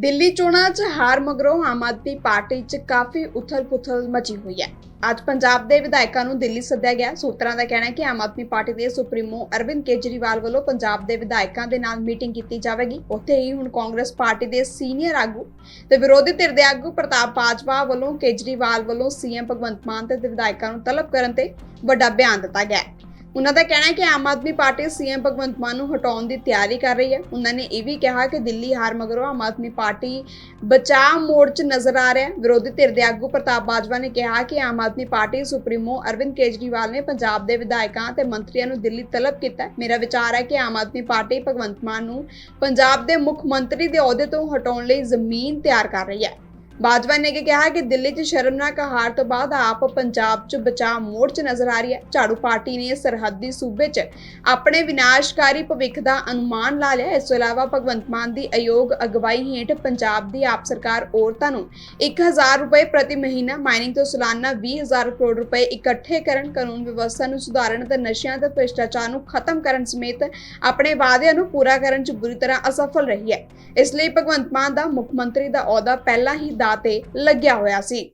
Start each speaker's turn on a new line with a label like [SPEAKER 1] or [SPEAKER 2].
[SPEAKER 1] ਦਿੱਲੀ ਚੋਣਾਂ 'ਚ ਹਾਰ ਮਗਰੋਂ ਆਮ ਆਦਮੀ ਪਾਰਟੀ 'ਚ ਕਾਫੀ ਉਥਲ-ਪੁਥਲ ਮਚੀ ਹੋਈ ਹੈ। ਅੱਜ ਪੰਜਾਬ ਦੇ ਵਿਧਾਇਕਾਂ ਨੂੰ ਦਿੱਲੀ ਸੱਦਿਆ ਗਿਆ। ਸੂਤਰਾਂ ਦਾ ਕਹਿਣਾ ਹੈ ਕਿ ਆਮ ਆਦਮੀ ਪਾਰਟੀ ਦੇ ਸੁਪਰੀਮੋ ਅਰਵਿੰਦ ਕੇਜਰੀਵਾਲ ਵੱਲੋਂ ਪੰਜਾਬ ਦੇ ਵਿਧਾਇਕਾਂ ਦੇ ਨਾਲ ਮੀਟਿੰਗ ਕੀਤੀ ਜਾਵੇਗੀ। ਉੱਥੇ ਹੀ ਹੁਣ ਕਾਂਗਰਸ ਪਾਰਟੀ ਦੇ ਸੀਨੀਅਰ ਆਗੂ ਤੇ ਵਿਰੋਧੀ ਧਿਰ ਦੇ ਆਗੂ ਪ੍ਰਤਾਪ ਬਾਜਵਾ ਵੱਲੋਂ ਕੇਜਰੀਵਾਲ ਵੱਲੋਂ ਸੀਐਮ ਭਗਵੰਤ ਮਾਨ ਤੇ ਵਿਧਾਇਕਾਂ ਨੂੰ ਤਲਬ ਕਰਨ ਤੇ ਵੱਡਾ ਬਿਆਨ ਦਿੱਤਾ ਗਿਆ ਹੈ। ਉਹਨਾਂ ਦਾ ਕਹਿਣਾ ਹੈ ਕਿ ਆਮ ਆਦਮੀ ਪਾਰਟੀ ਸੀਐਮ ਭਗਵੰਤ ਮਾਨ ਨੂੰ ਹਟਾਉਣ ਦੀ ਤਿਆਰੀ ਕਰ ਰਹੀ ਹੈ। ਉਹਨਾਂ ਨੇ ਇਹ ਵੀ ਕਿਹਾ ਕਿ ਦਿੱਲੀ ਹਾਰ ਮਗਰੋਂ ਆਮ ਆਦਮੀ ਪਾਰਟੀ ਬਚਾਅ ਮੋੜ 'ਚ ਨਜ਼ਰ ਆ ਰਿਹਾ ਹੈ। ਵਿਰੋਧੀ ਧਿਰ ਦੇ ਆਗੂ ਪ੍ਰਤਾਪ ਬਾਜਵਾ ਨੇ ਕਿਹਾ ਕਿ ਆਮ ਆਦਮੀ ਪਾਰਟੀ ਸੁਪਰੀਮੋ ਅਰਵਿੰਦ ਕੇਜਰੀਵਾਲ ਨੇ ਪੰਜਾਬ ਦੇ ਵਿਧਾਇਕਾਂ ਤੇ ਮੰਤਰੀਆਂ ਨੂੰ ਦਿੱਲੀ ਤਲਬ ਕੀਤਾ ਮੇਰਾ ਵਿਚਾਰ ਹੈ ਕਿ ਆਮ ਆਦਮੀ ਪਾਰਟੀ ਭਗਵੰਤ ਮਾਨ ਨੂੰ ਪੰਜਾਬ ਦੇ ਮੁੱਖ ਮੰਤਰੀ ਦੇ ਅਹੁਦੇ ਤੋਂ ਹਟਾਉਣ ਲਈ ਜ਼ਮੀਨ ਤਿਆਰ ਕਰ ਰਹੀ ਹੈ। ਬਾਜਵਾ ਨੇ ਕਿਹਾ ਕਿ ਦਿੱਲੀ 'ਚ ਸ਼ਰਮਨਾਕ ਹਾਰ ਤੋਂ ਬਾਅਦ ਆਪ ਪੰਜਾਬ 'ਚ ਬਚਾਅ ਮੋੜ 'ਚ ਨਜ਼ਰ ਆ ਰਹੀ ਹੈ। ਝਾੜੂ ਪਾਰਟੀ ਨੇ ਸਰਹੱਦੀ ਸੂਬੇ 'ਚ ਆਪਣੇ ਵਿਨਾਸ਼ਕਾਰੀ ਭਵਿੱਖ ਦਾ ਅਨੁਮਾਨ ਲਾ ਲਿਆ। ਇਸ ਤੋਂ ਇਲਾਵਾ ਭਗਵੰਤ ਮਾਨ ਦੀ ਅਯੋਗ ਅਗਵਾਈ ਹੇਠ ਪੰਜਾਬ ਦੀ ਆਪ ਸਰਕਾਰ ਔਰਤਾਂ ਨੂੰ 1000 ਰੁਪਏ ਪ੍ਰਤੀ ਮਹੀਨਾ, ਮਾਈਨਿੰਗ ਤੋਂ ਸਾਲਾਨਾ 20000 ਕਰੋੜ ਰੁਪਏ ਇਕੱਠੇ ਕਰਨ, ਕਾਨੂੰਨ ਵਿਵਸਥਾ ਨੂੰ ਸੁਧਾਰਨ ਤੇ ਨਸ਼ਿਆਂ ਤੇ ਭ੍ਰਿਸ਼ਟਾਚਾਰ ਨੂੰ ਖਤਮ ਕਰਨ ਸਮੇਤ ਆਪਣੇ ਵਾਅਦਿਆਂ ਨੂੰ ਪੂਰਾ ਕਰਨ 'ਚ ਬੁਰੀ ਤਰ੍ਹਾਂ ਅਸਫਲ ਰਹੀ ਹੈ। ਇਸ ਲਈ ਭਗਵੰਤ ਮਾਨ ਦਾ ਮੁੱਖ ਮੰਤਰੀ ਦਾ ਅਹੁਦਾ ਪਹਿਲਾਂ ਹੀ ਦਾਅ ਤੇ ਲੱਗਿਆ ਹੋਇਆ ਸੀ।